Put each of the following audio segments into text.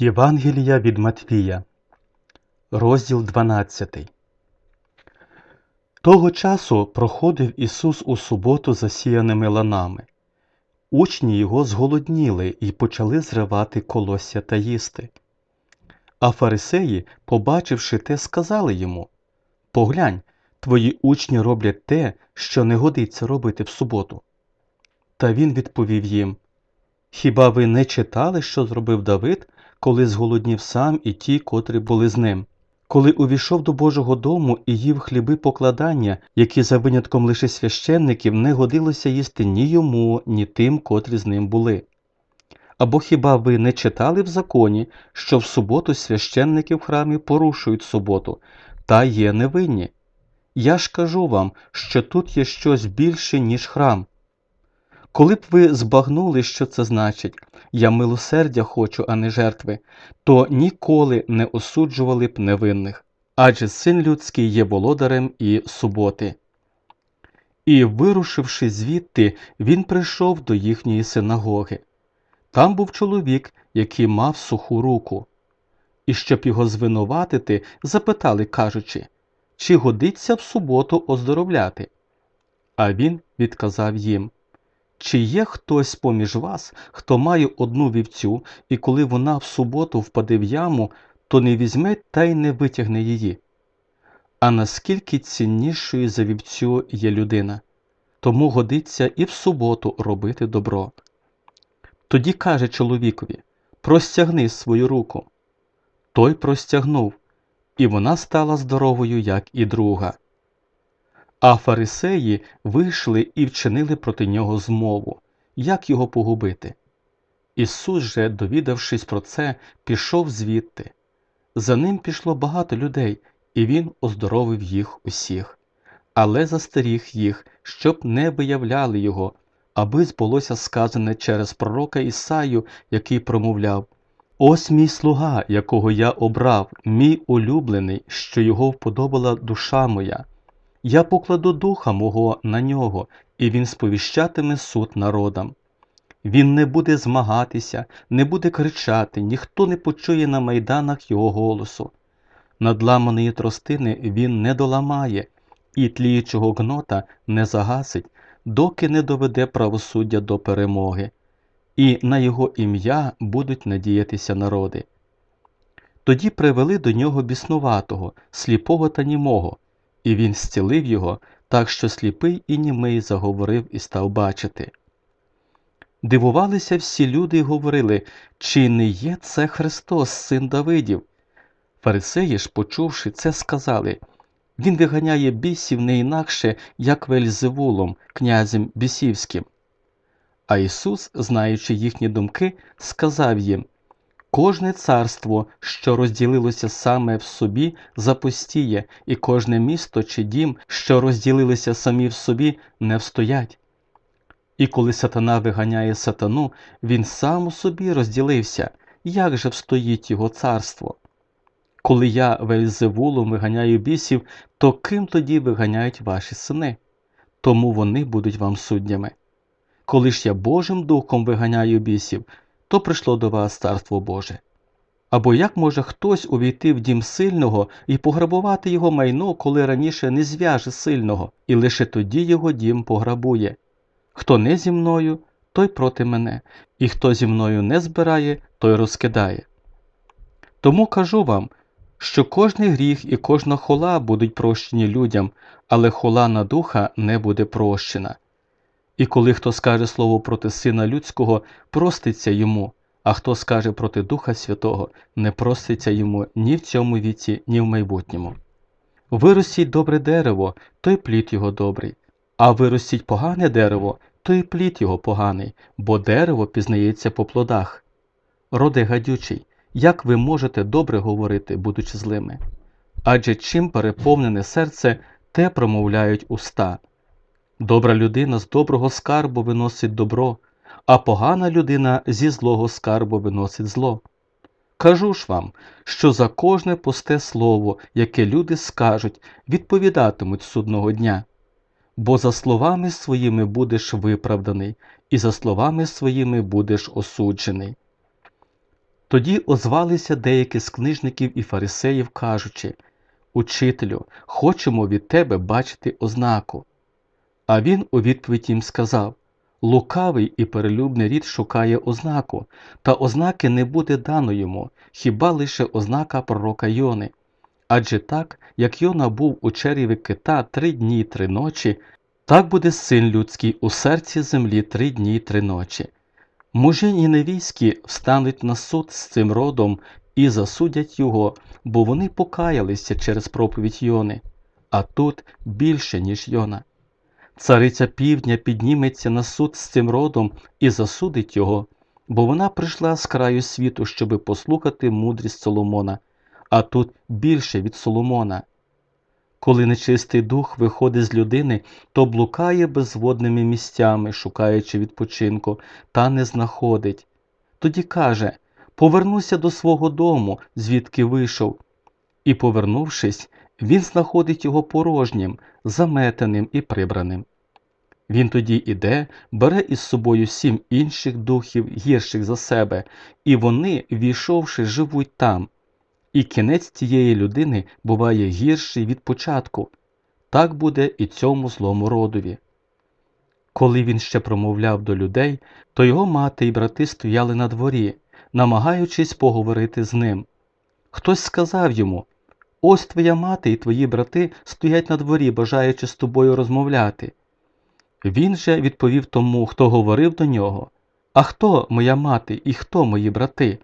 Євангелія від Матвія, розділ 12. Того часу проходив Ісус у суботу засіяними ланами. Учні його зголодніли і почали зривати колосся та їсти. А фарисеї, побачивши те, сказали йому Поглянь, твої учні роблять те, що не годиться робити в суботу. Та він відповів їм Хіба ви не читали, що зробив Давид, коли зголоднів сам і ті, котрі були з ним? Коли увійшов до Божого дому і їв хліби покладання, які за винятком лише священників не годилося їсти ні йому, ні тим, котрі з ним були. Або хіба ви не читали в законі, що в суботу священники в храмі порушують суботу, та є невинні? Я ж кажу вам, що тут є щось більше, ніж храм. Коли б ви збагнули, що це значить я милосердя хочу, а не жертви, то ніколи не осуджували б невинних, адже син людський є володарем і суботи. І, вирушивши звідти, він прийшов до їхньої синагоги. Там був чоловік, який мав суху руку. І щоб його звинуватити, запитали, кажучи, чи годиться в суботу оздоровляти? А він відказав їм чи є хтось поміж вас, хто має одну вівцю, і коли вона в суботу впаде в яму, то не візьме та й не витягне її? А наскільки ціннішою за вівцю є людина, тому годиться і в суботу робити добро. Тоді каже чоловікові Простягни свою руку. Той простягнув, і вона стала здоровою, як і друга. А фарисеї вийшли і вчинили проти нього змову, як його погубити. Ісус же, довідавшись про це, пішов звідти. За ним пішло багато людей, і він оздоровив їх усіх, але застеріг їх, щоб не виявляли його, аби збулося сказане через пророка Ісаю, який промовляв Ось мій слуга, якого я обрав, мій улюблений, що його вподобала душа моя. Я покладу духа мого на нього, і він сповіщатиме суд народам. Він не буде змагатися, не буде кричати, ніхто не почує на майданах його голосу. Надламаної тростини він не доламає, і тліючого гнота не загасить, доки не доведе правосуддя до перемоги, і на його ім'я будуть надіятися народи. Тоді привели до нього біснуватого, сліпого та німого і він зцілив його, так що сліпий і німий заговорив і став бачити. Дивувалися всі люди і говорили, чи не є це Христос, син Давидів? Фарисеї ж, почувши це, сказали Він виганяє бісів не інакше, як Вельзевулом, князем бісівським. А Ісус, знаючи їхні думки, сказав їм Кожне царство, що розділилося саме в собі, запустіє, і кожне місто чи дім, що розділилися самі в собі, не встоять. І коли сатана виганяє сатану, він сам у собі розділився, як же встоїть його царство? Коли я Вельзевулом виганяю бісів, то ким тоді виганяють ваші сини? Тому вони будуть вам суддями. Коли ж я Божим духом виганяю бісів, то прийшло до вас царство Боже. Або як може хтось увійти в дім сильного і пограбувати його майно, коли раніше не зв'яже сильного, і лише тоді його дім пограбує? Хто не зі мною, той проти мене, і хто зі мною не збирає, той розкидає. Тому кажу вам, що кожний гріх і кожна хола будуть прощені людям, але хола на духа не буде прощена. І коли хто скаже слово проти Сина Людського, проститься йому, а хто скаже проти Духа Святого, не проститься йому ні в цьому віці, ні в майбутньому. Виростіть добре дерево, то й плід його добрий, а виростіть погане дерево, то й плід його поганий, бо дерево пізнається по плодах. Роде гадючий, як ви можете добре говорити, будучи злими? Адже чим переповнене серце, те промовляють уста. Добра людина з доброго скарбу виносить добро, а погана людина зі злого скарбу виносить зло. Кажу ж вам, що за кожне пусте слово, яке люди скажуть, відповідатимуть судного дня. Бо за словами своїми будеш виправданий, і за словами своїми будеш осуджений. Тоді озвалися деякі з книжників і фарисеїв, кажучи Учителю, хочемо від тебе бачити ознаку. А він у відповідь їм сказав Лукавий і перелюбний рід шукає ознаку, та ознаки не буде дано йому, хіба лише ознака пророка Йони. Адже так, як Йона був у череві кита три дні три ночі, так буде син людський у серці землі три дні три ночі. Мужі ніневійські встануть на суд з цим родом і засудять його, бо вони покаялися через проповідь Йони, а тут більше, ніж Йона. Цариця півдня підніметься на суд з цим родом і засудить його, бо вона прийшла з краю світу, щоби послухати мудрість Соломона, а тут більше від Соломона. Коли нечистий дух виходить з людини, то блукає безводними місцями, шукаючи відпочинку, та не знаходить. Тоді каже Повернуся до свого дому, звідки вийшов. І, повернувшись, він знаходить його порожнім, заметеним і прибраним. Він тоді іде, бере із собою сім інших духів, гірших за себе, і вони, війшовши, живуть там. І кінець цієї людини буває гірший від початку. Так буде і цьому злому родові. Коли він ще промовляв до людей, то його мати і брати стояли на дворі, намагаючись поговорити з ним. Хтось сказав йому Ось твоя мати і твої брати стоять на дворі, бажаючи з тобою розмовляти. Він же відповів тому, хто говорив до нього А хто моя мати і хто мої брати?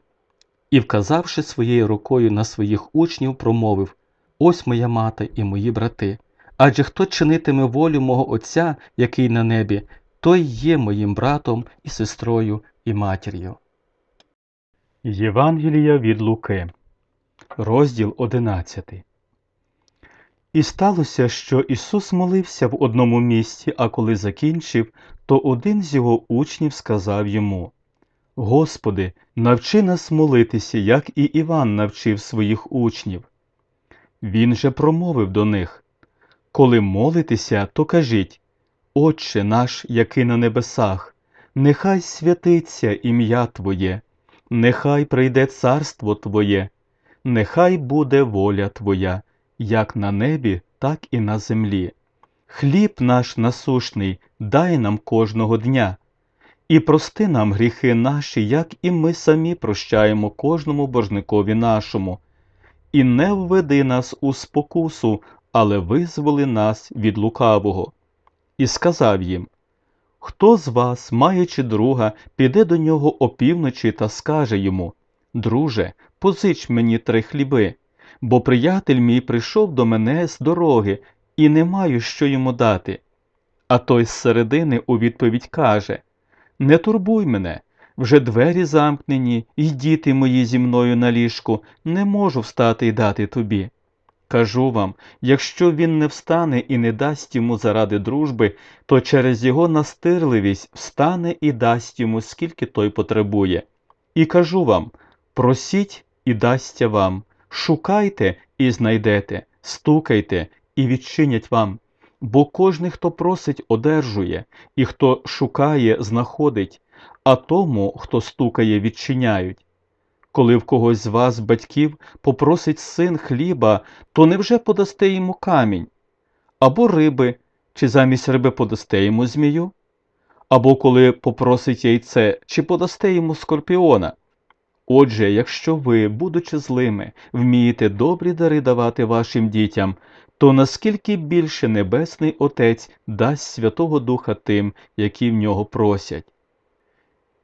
І, вказавши своєю рукою на своїх учнів, промовив Ось моя мати і мої брати. Адже хто чинитиме волю мого Отця, який на небі, той є моїм братом і сестрою і матір'ю. Євангелія від Луки, розділ 11 І сталося, що Ісус молився в одному місці, а коли закінчив, то один з його учнів сказав йому Господи, навчи нас молитися, як і Іван навчив своїх учнів. Він же промовив до них Коли молитеся, то кажіть Отче наш, який на небесах, нехай святиться ім'я Твоє, нехай прийде царство Твоє, нехай буде воля Твоя, як на небі, так і на землі. Хліб наш насушний дай нам кожного дня. І прости нам гріхи наші, як і ми самі прощаємо кожному божникові нашому, і не введи нас у спокусу, але визволи нас від лукавого. І сказав їм Хто з вас, маючи друга, піде до нього опівночі та скаже йому Друже, позич мені три хліби, бо приятель мій прийшов до мене з дороги, і не маю що йому дати. А той з середини у відповідь каже не турбуй мене, вже двері замкнені, і діти мої зі мною на ліжку, не можу встати і дати тобі. Кажу вам, якщо він не встане і не дасть йому заради дружби, то через його настирливість встане і дасть йому, скільки той потребує. І кажу вам просіть і дасться вам, шукайте і знайдете, стукайте і відчинять вам. Бо кожний, хто просить, одержує, і хто шукає, знаходить, а тому, хто стукає, відчиняють. Коли в когось з вас, батьків, попросить син хліба, то невже подасте йому камінь? Або риби, чи замість риби подасте йому змію? Або коли попросить яйце, чи подасте йому скорпіона? Отже, якщо ви, будучи злими, вмієте добрі дари давати вашим дітям, то наскільки більше Небесний Отець дасть Святого Духа тим, які в нього просять.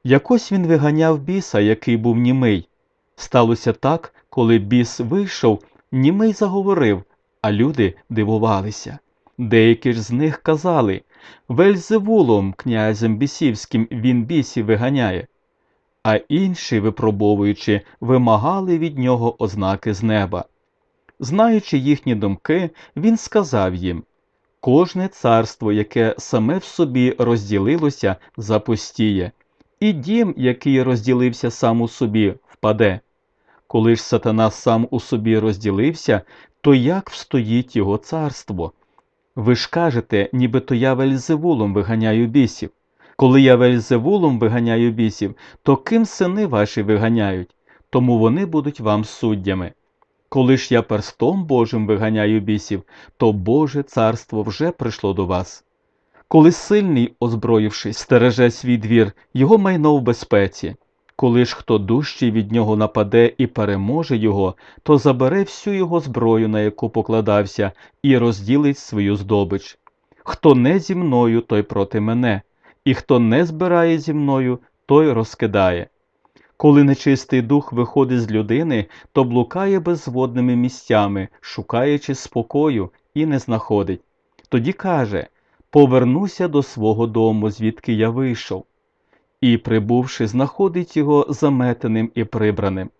Якось він виганяв біса, який був німий. Сталося так, коли біс вийшов, німий заговорив, а люди дивувалися. Деякі ж з них казали Вельзевулом, князем бісівським, він бісів виганяє. А інші, випробовуючи, вимагали від нього ознаки з неба. Знаючи їхні думки, він сказав їм кожне царство, яке саме в собі розділилося, запустіє, і дім, який розділився сам у собі, впаде. Коли ж сатана сам у собі розділився, то як встоїть його царство? Ви ж кажете, нібито я вельзевулом виганяю бісів. Коли я вельзевулом виганяю бісів, то ким сини ваші виганяють? тому вони будуть вам суддями. Коли ж я перстом Божим виганяю бісів, то Боже царство вже прийшло до вас. Коли сильний, озброївшись, стереже свій двір, його майно в безпеці. Коли ж хто дужчий від нього нападе і переможе його, то забере всю його зброю, на яку покладався, і розділить свою здобич. Хто не зі мною, той проти мене, і хто не збирає зі мною, той розкидає. Коли нечистий дух виходить з людини, то блукає безводними місцями, шукаючи спокою, і не знаходить. Тоді каже Повернуся до свого дому, звідки я вийшов. І, прибувши, знаходить його заметеним і прибраним.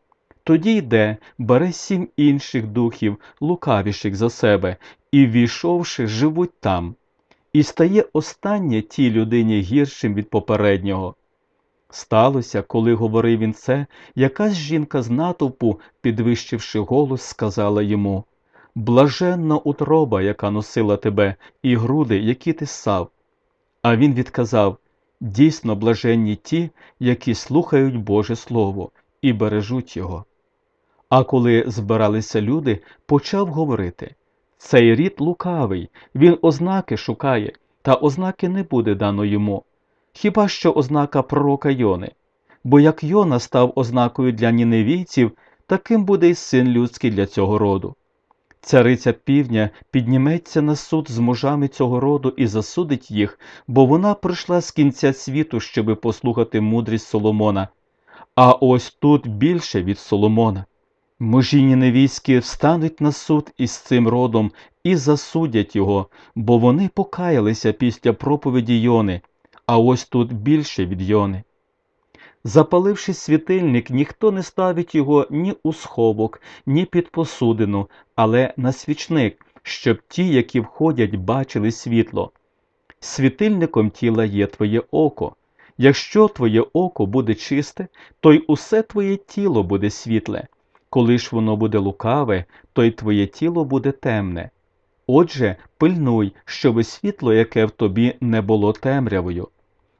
Тоді йде, бере сім інших духів, лукавіших за себе, і, війшовши, живуть там, і стає останнє тій людині гіршим від попереднього. Сталося, коли говорив він це, якась жінка з натовпу, підвищивши голос, сказала йому Блаженна утроба, яка носила тебе, і груди, які ти ссав. А він відказав Дійсно блаженні ті, які слухають Боже Слово і бережуть його. А коли збиралися люди, почав говорити Цей рід лукавий, він ознаки шукає, та ознаки не буде дано йому. Хіба що ознака пророка Йони? Бо як Йона став ознакою для ніневійців, таким буде й син людський для цього роду. Цариця півдня підніметься на суд з мужами цього роду і засудить їх, бо вона прийшла з кінця світу, щоби послухати мудрість Соломона. А ось тут більше від Соломона. Мужі ніневійські встануть на суд із цим родом і засудять його, бо вони покаялися після проповіді Йони, а ось тут більше від Йони. Запаливши світильник, ніхто не ставить його ні у сховок, ні під посудину, але на свічник, щоб ті, які входять, бачили світло. Світильником тіла є твоє око. Якщо твоє око буде чисте, то й усе твоє тіло буде світле. Коли ж воно буде лукаве, то й твоє тіло буде темне. Отже, пильнуй, щоби світло, яке в тобі, не було темрявою.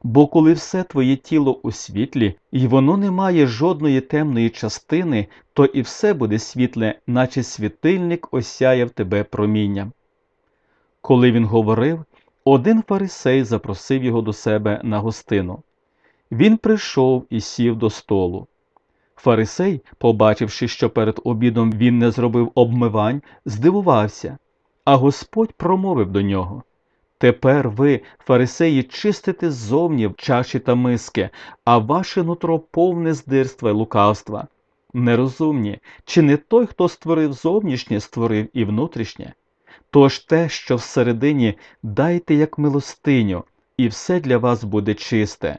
Бо коли все твоє тіло у світлі, і воно не має жодної темної частини, то і все буде світле, наче світильник осяяв тебе промінням. Коли він говорив, один фарисей запросив його до себе на гостину. Він прийшов і сів до столу. Фарисей, побачивши, що перед обідом він не зробив обмивань, здивувався, а Господь промовив до нього Тепер ви, фарисеї, чистите ззовні в чаші та миски, а ваше нутро повне здирства й лукавства. Нерозумні, чи не той, хто створив зовнішнє, створив і внутрішнє? Тож те, що всередині, дайте як милостиню, і все для вас буде чисте.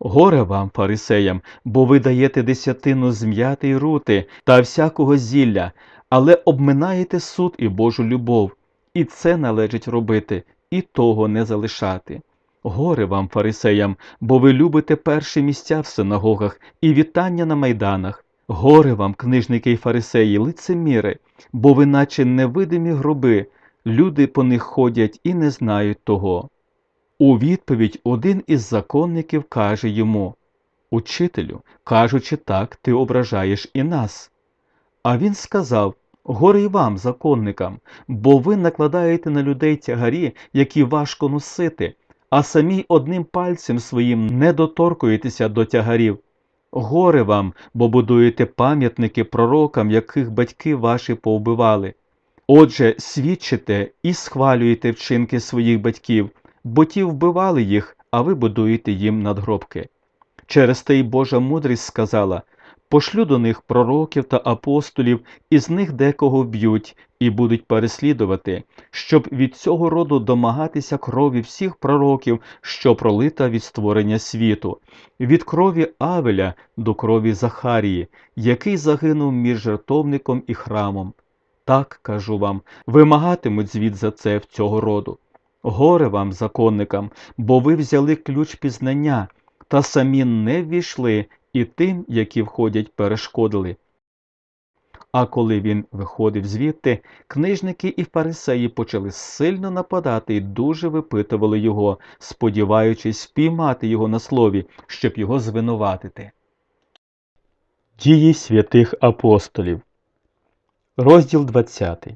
Горе вам, фарисеям, бо ви даєте десятину з м'яти рути та всякого зілля, але обминаєте суд і Божу любов, і це належить робити, і того не залишати. Горе вам, фарисеям, бо ви любите перші місця в синагогах і вітання на майданах. Горе вам, книжники й фарисеї, лицеміри, бо ви, наче невидимі гроби, люди по них ходять і не знають того. У відповідь один із законників каже йому Учителю, кажучи так, ти ображаєш і нас. А він сказав Горе й вам, законникам, бо ви накладаєте на людей тягарі, які важко носити, а самі одним пальцем своїм не доторкуєтеся до тягарів. Горе вам, бо будуєте пам'ятники пророкам, яких батьки ваші повбивали. Отже, свідчите і схвалюєте вчинки своїх батьків, бо ті вбивали їх, а ви будуєте їм надгробки. Через те й Божа мудрість сказала Пошлю до них пророків та апостолів, і з них декого вб'ють і будуть переслідувати, щоб від цього роду домагатися крові всіх пророків, що пролита від створення світу, від крові Авеля до крові Захарії, який загинув між жертовником і храмом. Так, кажу вам, вимагатимуть звіт за це в цього роду. Горе вам, законникам, бо ви взяли ключ пізнання, та самі не ввійшли і тим, які входять, перешкодили. А коли він виходив звідти, книжники і фарисеї почали сильно нападати і дуже випитували його, сподіваючись впіймати його на слові, щоб його звинуватити. Дії святих апостолів. Розділ 20.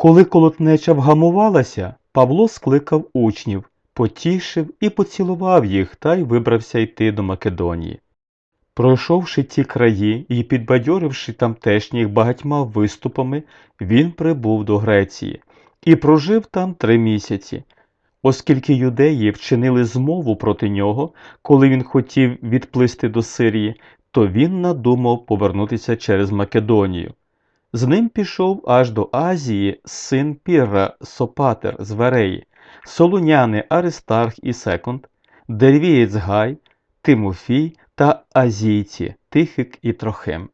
Коли колотнеча вгамувалася, Павло скликав учнів, потішив і поцілував їх та й вибрався йти до Македонії. Пройшовши ті краї і підбадьоривши тамтешніх багатьма виступами, він прибув до Греції і прожив там три місяці. Оскільки юдеї вчинили змову проти нього, коли він хотів відплисти до Сирії, то він надумав повернутися через Македонію. З ним пішов аж до Азії син Пірра Сопатер з Вереї, солуняни Аристарх і Секунд, Дервієць Гай, Тимофій та азійці Тихик і Трохим.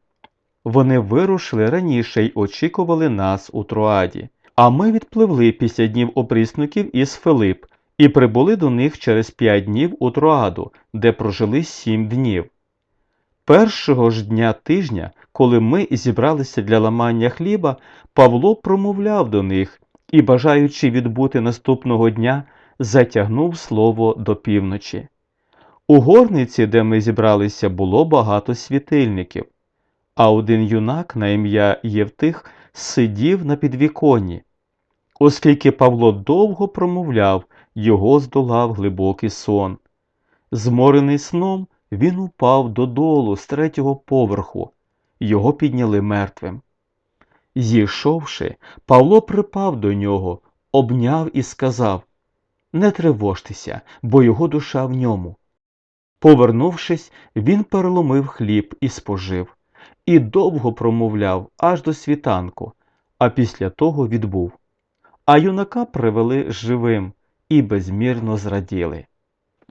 Вони вирушили раніше й очікували нас у Троаді. А ми відпливли після днів опріснуків із Филип і прибули до них через п'ять днів у Троаду, де прожили сім днів. Першого ж дня тижня, коли ми зібралися для ламання хліба, Павло промовляв до них і, бажаючи відбути наступного дня, затягнув слово до півночі. У горниці, де ми зібралися, було багато світильників, а один юнак на ім'я Євтих сидів на підвіконні. Оскільки Павло довго промовляв, його здолав глибокий сон. Зморений сном, він упав додолу з третього поверху, його підняли мертвим. Зійшовши, Павло припав до нього, обняв і сказав Не тривожтеся, бо його душа в ньому. Повернувшись, він переломив хліб і спожив, і довго промовляв аж до світанку, а після того відбув. А юнака привели живим і безмірно зраділи.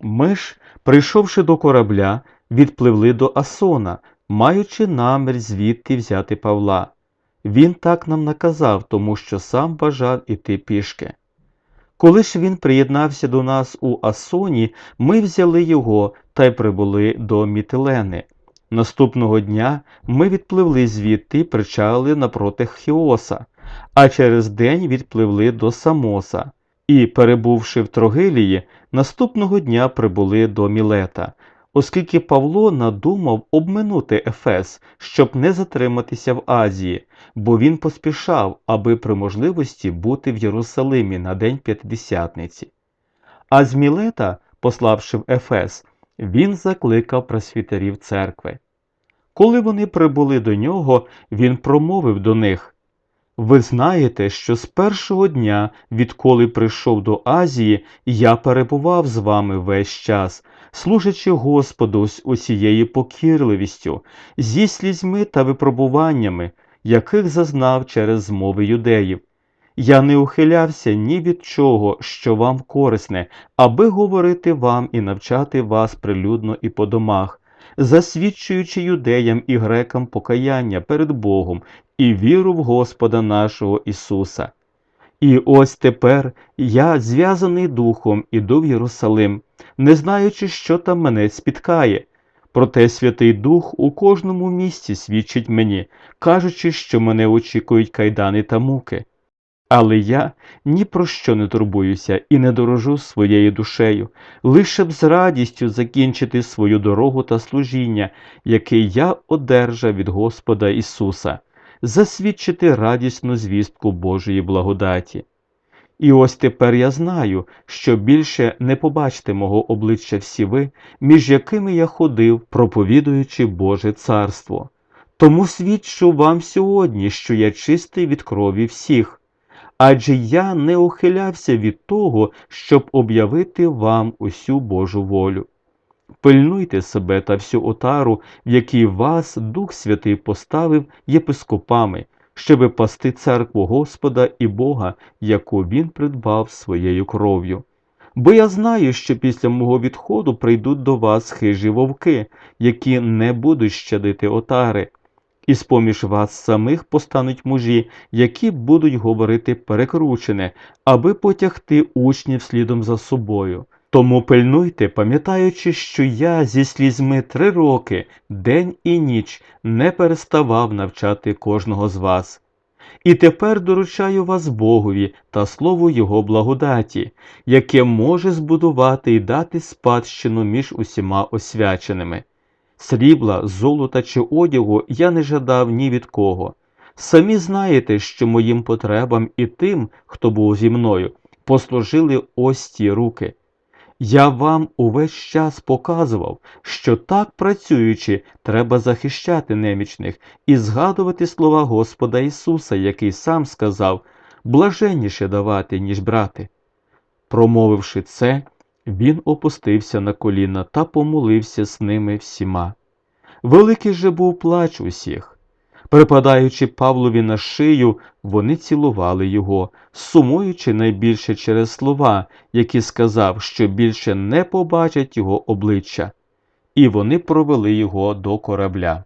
Ми ж, прийшовши до корабля, відпливли до Асона, маючи намір звідти взяти Павла. Він так нам наказав, тому що сам бажав іти пішки. Коли ж він приєднався до нас у Асоні, ми взяли його та й прибули до Мітилени. Наступного дня ми відпливли звідти й причалили напроти Хіоса, а через день відпливли до Самоса і, перебувши в Трогилії, наступного дня прибули до Мілета, оскільки Павло надумав обминути Ефес, щоб не затриматися в Азії, бо він поспішав, аби при можливості бути в Єрусалимі на день П'ятдесятниці. А з Мілета, пославши в Ефес, він закликав просвітерів церкви. Коли вони прибули до нього, він промовив до них ви знаєте, що з першого дня, відколи прийшов до Азії, я перебував з вами весь час, служачи Господу з усією покірливістю, зі слізьми та випробуваннями, яких зазнав через змови юдеїв. Я не ухилявся ні від чого, що вам корисне, аби говорити вам і навчати вас прилюдно і по домах, засвідчуючи юдеям і грекам покаяння перед Богом і віру в Господа нашого Ісуса. І ось тепер я, зв'язаний духом, іду в Єрусалим, не знаючи, що там мене спіткає. Проте Святий Дух у кожному місці свідчить мені, кажучи, що мене очікують кайдани та муки. Але я ні про що не турбуюся і не дорожу своєю душею, лише б з радістю закінчити свою дорогу та служіння, яке я одержав від Господа Ісуса, засвідчити радісну звістку Божої благодаті. І ось тепер я знаю, що більше не побачите мого обличчя всі ви, між якими я ходив, проповідуючи Боже царство. Тому свідчу вам сьогодні, що я чистий від крові всіх адже я не ухилявся від того, щоб об'явити вам усю Божу волю. Пильнуйте себе та всю отару, в якій вас Дух Святий поставив єпископами, щоби пасти церкву Господа і Бога, яку Він придбав своєю кров'ю. Бо я знаю, що після мого відходу прийдуть до вас хижі вовки, які не будуть щадити отари, і з поміж вас самих постануть мужі, які будуть говорити перекручене, аби потягти учнів слідом за собою. Тому пильнуйте, пам'ятаючи, що я зі слізьми три роки, день і ніч, не переставав навчати кожного з вас. І тепер доручаю вас Богові та слову Його благодаті, яке може збудувати і дати спадщину між усіма освяченими. Срібла, золота чи одягу я не жадав ні від кого. Самі знаєте, що моїм потребам і тим, хто був зі мною, послужили ось ті руки. Я вам увесь час показував, що так працюючи, треба захищати немічних і згадувати слова Господа Ісуса, який сам сказав блаженніше давати, ніж брати. Промовивши це, він опустився на коліна та помолився з ними всіма. Великий же був плач усіх. Припадаючи Павлові на шию, вони цілували його, сумуючи найбільше через слова, які сказав, що більше не побачать його обличчя. І вони провели його до корабля.